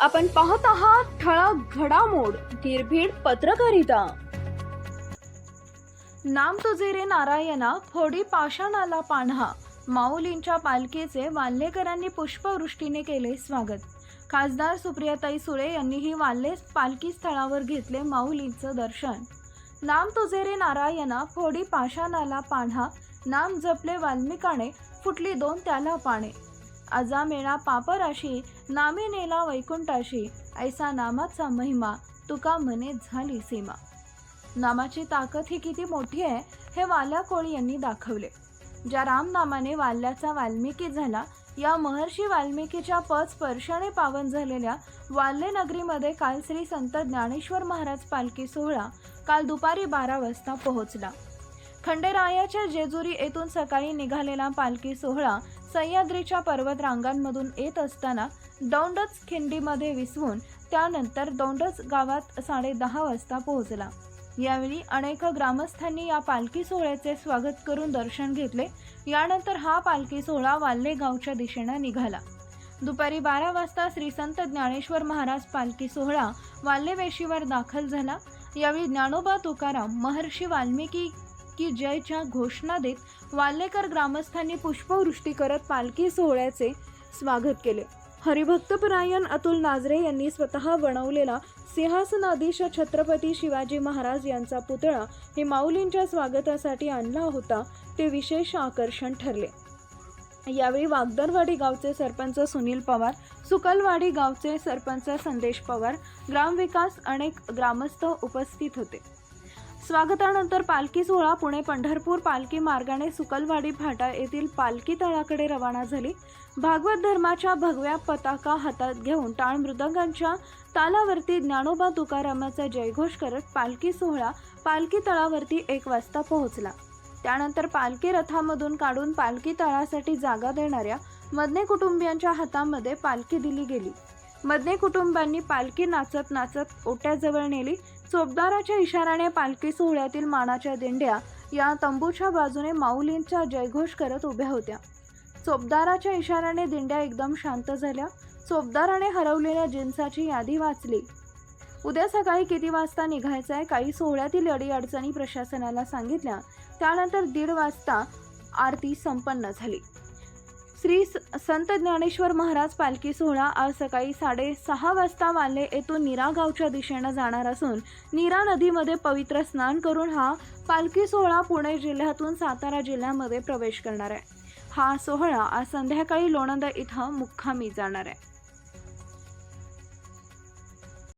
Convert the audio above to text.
आपण पाहत आहात ठळक घडामोड निर्भीड पत्रकारिता. नाम तुझे रे नारायणा फोडी पाषाणाला पान्हा. माऊलींच्या पालखीचे वाल्हेकरांनी पुष्पवृष्टीने केले स्वागत. खासदार सुप्रियाताई सुळे यांनीही वाल्हे पालखी स्थळावर घेतले माऊलींचं दर्शन. नाम तुझे रे नारायणा फोडी पाषाणाला पान्हा. नाम जपले वाल्मिकाने फुटली दोन त्याला पाने. आजा मेळा पापराशी नामे नेला वैकुंठाशी ऐसा नामाचा महिमा तुका मने झाली सीमा. नामाची ताकद ही किती मोठी आहे हे वाल्या कोळी यांनी दाखवले. ज्या रामनामाने वाल्याचा वाल्मिकी झाला या महर्षी वाल्मिकीच्या पद स्पर्शाने पावन झालेल्या वाल्ले नगरीमध्ये काल श्री संत ज्ञानेश्वर महाराज पालखी सोहळा काल दुपारी बारा वाजता पोहोचला. खंडेरायाच्या जेजुरी येथून सकाळी निघालेला पालखी सोहळा सह्याद्रीच्या पर्वतरांगांमधून येत असताना दौंडच खिंडीमध्ये विसवून त्यानंतर दौंडच गावात साडेदहा वाजता पोहोचला. यावेळी अनेक ग्रामस्थांनी या पालखी सोहळ्याचे स्वागत करून दर्शन घेतले. यानंतर हा पालखी सोहळा वाल्हे गावच्या दिशेनं निघाला. दुपारी बारा वाजता श्री संत ज्ञानेश्वर महाराज पालखी सोहळा वाल्हे वेशीवर दाखल झाला. यावेळी ज्ञानोबा तुकाराम महर्षी वाल्मिकी की जयच्या घोषणा देत वाल्हेकर ग्रामस्थांनी पुष्पवृष्टी करत पालखी सोहळ्याचे स्वागत केले. हरिभक्तपरायण अतुल नाजरे यांनी स्वतः बनवलेला सिंहासनाधीश छत्रपती शिवाजी महाराज यांचा पुतळा हे माऊलींच्या स्वागतासाठी आणला होता ते विशेष आकर्षण ठरले. यावेळी वागदरवाडी गावचे सरपंच सुनील पवार सुकलवाडी गावचे सरपंच संदेश पवार ग्रामविकास अनेक ग्रामस्थ उपस्थित होते. स्वागतानंतर पालखी सोहळा पुणे पंढरपूर पालखी मार्गाने सुकलवाडी फाटा येथील पालखी तळाकडे रवाना झाली. भागवत धर्माच्या भगव्या पताका हातात घेऊन टाळ मृदंगांच्या तालावरती ज्ञानोबा तुकारामाचा जयघोष करत पालखी सोहळा पालखी तळावरती एक वाजता पोहोचला. त्यानंतर पालखी रथामधून काढून पालखी तळासाठी जागा देणाऱ्या मदने कुटुंबियांच्या हातामध्ये पालखी दिली गेली. मदने कुटुंबांनी पालखी नाचत नाचत ओट्याजवळ नेली. चोपदाराच्या इशाऱ्याने पालखी सोहळ्यातील मानाच्या दिंड्या या तंबूच्या बाजूने माऊलींचा जयघोष करत उभ्या होत्या. चोपदाराच्या इशाऱ्याने दिंड्या एकदम शांत झाल्या. चोपदाराने हरवलेल्या जिन्साची यादी वाचली. उद्या सकाळी किती वाजता निघायचं आहे काही सोहळ्यातील अडीअडचणी प्रशासनाला सांगितल्या. त्यानंतर दीड वाजता आरती संपन्न झाली. श्री स- संत ज्ञानेश्वर महाराज पालखी सोहळा आज सकाळी साडेसहा वाजता वाले येथून नीरा गावच्या दिशेनं जाणार असून नीरा नदीमध्ये पवित्र स्नान करून हा पालखी सोहळा पुणे जिल्ह्यातून सातारा जिल्ह्यामध्ये प्रवेश करणार आहे. हा सोहळा आज संध्याकाळी लोणंद इथं मुक्कामी जाणार आहे.